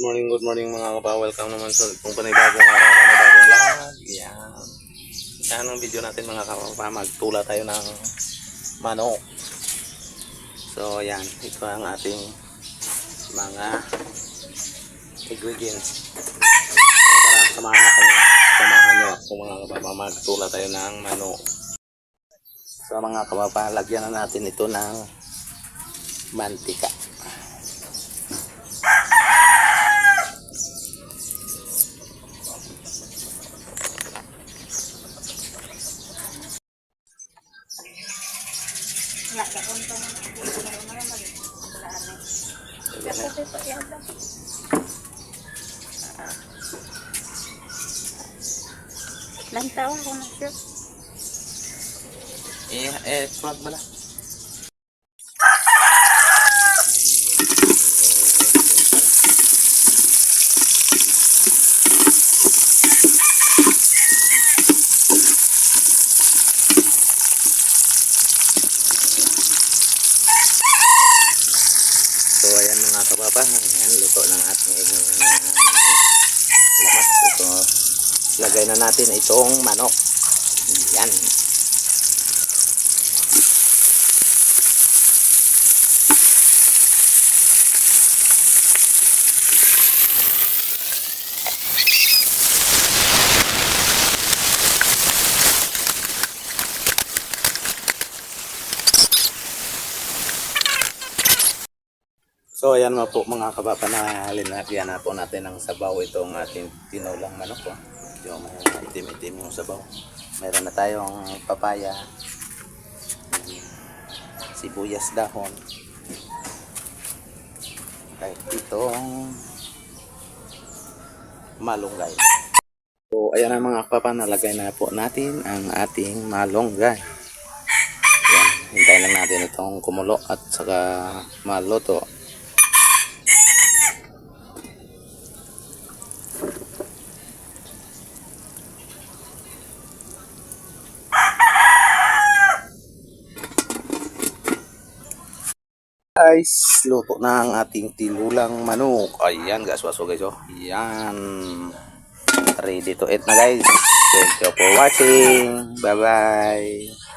good morning, good morning mga kapa. Welcome naman sa itong panibagong araw, panibagong vlog. Yan. Yan ang video natin mga kapa. Magtula tayo ng manok. So, yan. Ito ang ating mga ingredients. So, tara, samahan na kami. Samahan niyo ako mga kapa. Magtula tayo ng manok. So, mga kapapa, lagyan na natin ito ng mantika. Lantaw ako na siya. Eh, eh, plug ba? So, ayan mga kababa. Ayan, luto ng ating uh, lamat. Ito, lagay na natin itong manok. Yan. So ayan mga po mga kababa na linagyan na po natin ng sabaw itong ating tinulang manok po. Medyo may itim-itim yung sabaw. Meron na tayong papaya, sibuyas dahon, kahit itong malunggay. So ayan na mga kababa nalagay na po natin ang ating malunggay. Yan, hintayin lang natin itong kumulo at saka maluto. Guys, luto na ang ating tinulang manok. Ayan guys, waso guys oh. Yan. Ready to eat na guys. Thank you for watching. Bye bye.